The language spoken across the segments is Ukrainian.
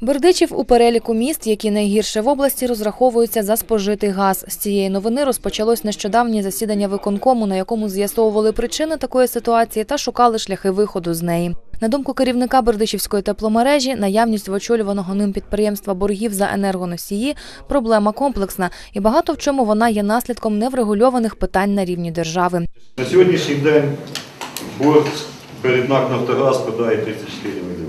Бердичів у переліку міст, які найгірше в області розраховуються за спожитий газ. З цієї новини розпочалось нещодавнє засідання виконкому, на якому з'ясовували причини такої ситуації та шукали шляхи виходу з неї. На думку керівника Бердичівської тепломережі, наявність в очолюваного ним підприємства боргів за енергоносії проблема комплексна, і багато в чому вона є наслідком неврегульованих питань на рівні держави. На сьогоднішній день борг перед НАК «Нафтогаз» складає 34 мільйони.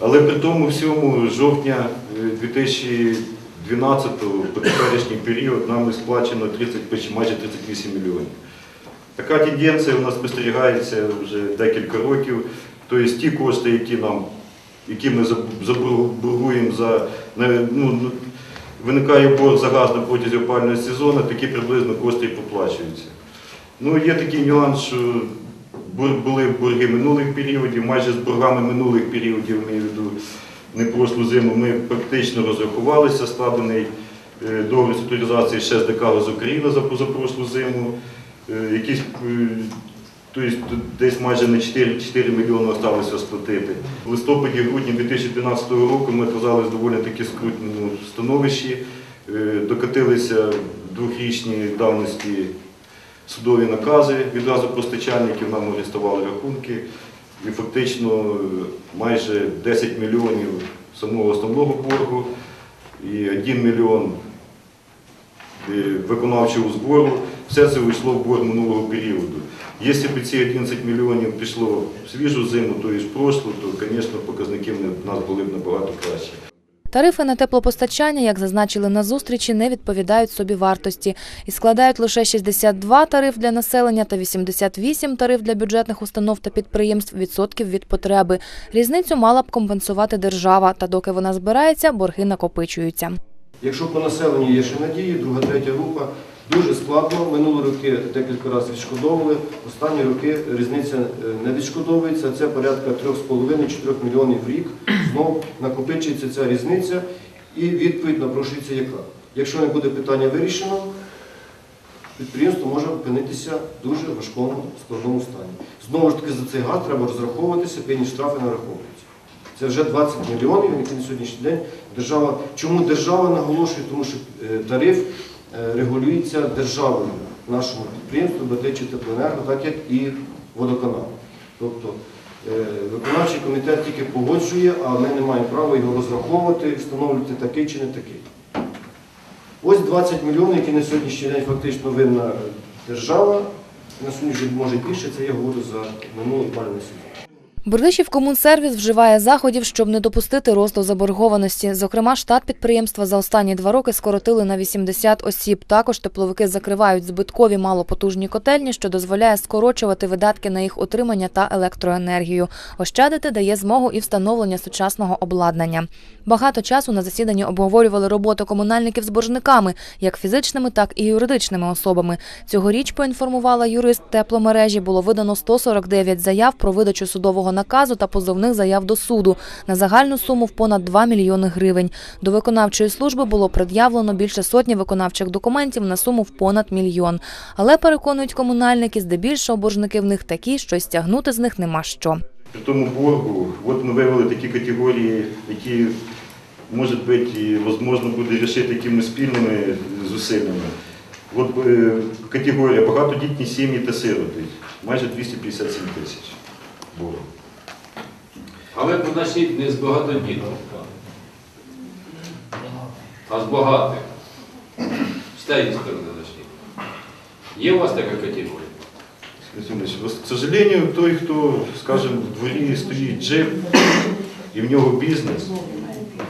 Але при тому всьому жовтня е, 2012 по теперішній період нами сплачено 30, майже 38 мільйонів. Така тенденція у нас спостерігається вже декілька років. Тобто ті кошти, які нам, які ми заборгуємо за ну, ну, виникає борг за газ на протязі опального сезону, такі приблизно кошти і поплачуються. Ну, є такий нюанс, що були борги минулих періодів, майже з боргами минулих періодів, маю в виду, не прошлу зиму, ми практично розрахувалися, складений е, договір структуризації ще з ДК з України за позапрошлу зиму. Е, Якісь, тобто десь майже на 4, 4 мільйони залишилося сплатити. В листопаді-грудні 2012 року ми оказалися в доволі таки скрутному становищі, докотилися двохрічні давності судові накази відразу постачальників, нам арестували рахунки. І фактично е, майже 10 мільйонів самого основного боргу і 1 мільйон е, виконавчого збору. Все це вийшло в борг минулого періоду. Якщо б ці 11 мільйонів пішло в свіжу зиму, то і в прошлу, то, звісно, показники в нас були б набагато кращі. Тарифи на теплопостачання, як зазначили на зустрічі, не відповідають собі вартості і складають лише 62 тариф для населення та 88 тариф для бюджетних установ та підприємств відсотків від потреби. Різницю мала б компенсувати держава, та доки вона збирається, борги накопичуються. Якщо по населенню є ще надії, друга, третя група, дуже складно. Минулі роки декілька разів відшкодовували, останні роки різниця е, не відшкодовується, це порядка 3,5-4 мільйонів в рік. Знову накопичується ця різниця і відповідь напрошується яка. Якщо не буде питання вирішено, підприємство може опинитися в дуже важкому складному стані. Знову ж таки, за цей газ треба розраховуватися, певні штрафи нараховуються. Це вже 20 мільйонів, які на сьогоднішній день держава. Чому держава наголошує? Тому що е, тариф е, регулюється державою нашому підприємству БТЧ Теплоенерго, так як і водоканал. Тобто виконавчий комітет тільки погоджує, а ми не маємо права його розраховувати, встановлювати такий чи не такий. Ось 20 мільйонів, які на сьогоднішній день фактично винна держава. На сьогоднішній день може більше, це я говорю за минулий пальний сезон. Бердичів комунсервіс вживає заходів, щоб не допустити росту заборгованості. Зокрема, штат підприємства за останні два роки скоротили на 80 осіб. Також тепловики закривають збиткові малопотужні котельні, що дозволяє скорочувати видатки на їх утримання та електроенергію. Ощадити дає змогу і встановлення сучасного обладнання. Багато часу на засіданні обговорювали роботу комунальників з боржниками, як фізичними, так і юридичними особами. Цьогоріч поінформувала юрист тепломережі, було видано 149 заяв про видачу судового наказу та позовних заяв до суду на загальну суму в понад 2 мільйони гривень. До виконавчої служби було пред'явлено більше сотні виконавчих документів на суму в понад мільйон. Але переконують комунальники, здебільшого боржники в них такі, що стягнути з них нема що. При тому боргу, от ми вивели такі категорії, які, може бути, можливо, буде рішити якимись спільними зусиллями. От е, категорія багатодітні сім'ї та сироти, майже 257 тисяч боргу. Але почніть не з багатодітних, а з багатих. З тієї сторони почніть. Є у вас така категорія? К сожалению, той, хто, скажімо, в дворі стоїть джип і в нього бізнес,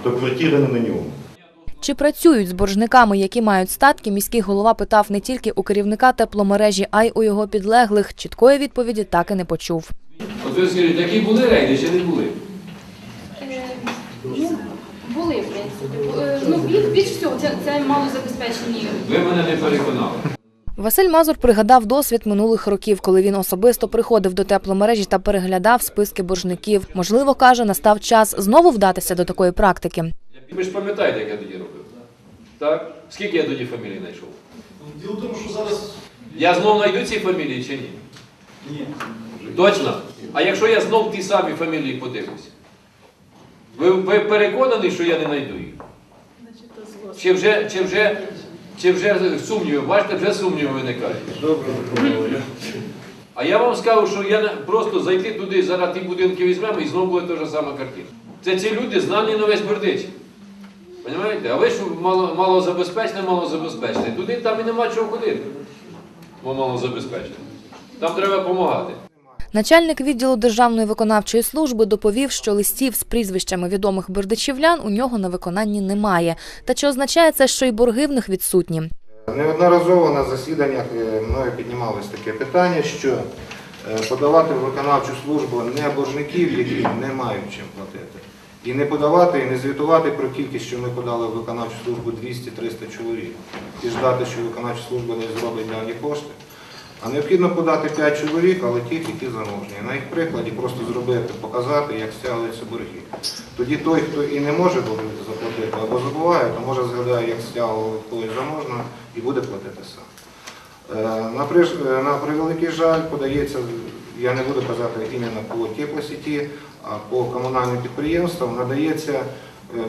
то квартира не на ньому. Чи працюють з боржниками, які мають статки, міський голова питав не тільки у керівника тепломережі, а й у його підлеглих. Чіткої відповіді так і не почув. От ви скажіть, такі були рейди чи не були? Е, Ну, були, в принципі. Е, Ну, більш, більш всього, це, це малозабезпечені. Ви мене не переконали. Василь Мазур пригадав досвід минулих років, коли він особисто приходив до тепломережі та переглядав списки боржників. Можливо, каже, настав час знову вдатися до такої практики. Ви ж пам'ятаєте, як я тоді робив? Так? Скільки я тоді фамілій знайшов? Діло в тому, що зараз Я знов знайду ці фамілії чи ні? ні. Точно? А якщо я знов ті самі фамілії подивлюся? Ви, ви переконані, що я не знайду їх? Чи вже, чи вже, чи вже сумніви? Бачите, вже сумніви виникають. Добре, А я вам скажу, що я просто зайти туди, зараз ті будинки візьмемо і знову буде та ж сама картина. Це ці люди знані на весь Бердич. Понимаєте? А ви ж мало, мало забезпечне, мало забезпечне. Туди там і нема чого ходити. Бо мало забезпечне. Там треба допомагати. Начальник відділу Державної виконавчої служби доповів, що листів з прізвищами відомих бердичівлян у нього на виконанні немає. Та чи означає це, що й борги в них відсутні? Неодноразово на засіданнях е, мною піднімалось таке питання, що е, подавати в виконавчу службу не боржників, які не мають чим платити. І не подавати, і не звітувати про кількість, що ми подали в виконавчу службу 200-300 чоловік. І ждати, що виконавча служба не зробить дані кошти. А необхідно подати 5 чоловік, але тих, які заможні. На їх прикладі просто зробити, показати, як стягуються борги. Тоді той, хто і не може заплатити або забуває, то може згадає, як стягували колись заможно і буде платити сам. Е, е, на превеликий жаль, подається, я не буду казати іменно по теплосіті, а по комунальним підприємствам надається е,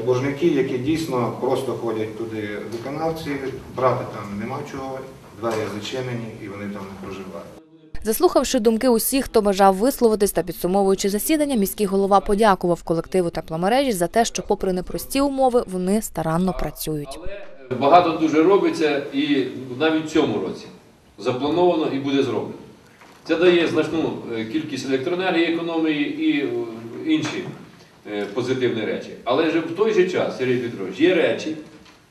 боржники, які дійсно просто ходять туди виконавці, брати там нема чого, двері зачинені і вони там не проживають. Заслухавши думки усіх, хто бажав висловитись та підсумовуючи засідання, міський голова подякував колективу тепломережі за те, що, попри непрості умови, вони старанно працюють. Багато дуже робиться і навіть в цьому році заплановано і буде зроблено. Це дає значну е, кількість електроенергії, економії і е, інші е, позитивні речі. Але ж в той же час, Сергій Петрович, є речі,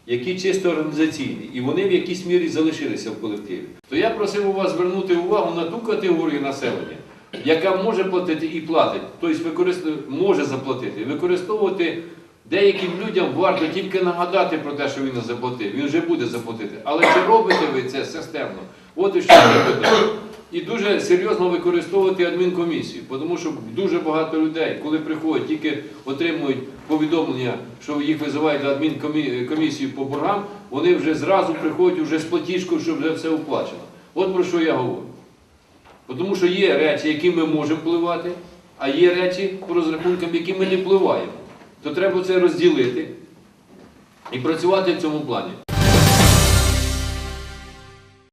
які чисто організаційні, і вони в якійсь мірі залишилися в колективі. То я просив у вас звернути увагу на ту категорію населення, яка може платити і платить, тобто може заплатити, використовувати деяким людям варто тільки нагадати про те, що він не заплатив. Він вже буде заплатити. Але чи робите ви це системно? От і що я питаю. І дуже серйозно використовувати адмінкомісію, тому що дуже багато людей, коли приходять, тільки отримують повідомлення, що їх визивають на адмінкомісію по боргам, вони вже зразу приходять вже з платіжкою, щоб вже все оплачено. От про що я говорю. Тому що є речі, які ми можемо впливати, а є речі по розрахункам, які ми не впливаємо. То треба це розділити і працювати в цьому плані.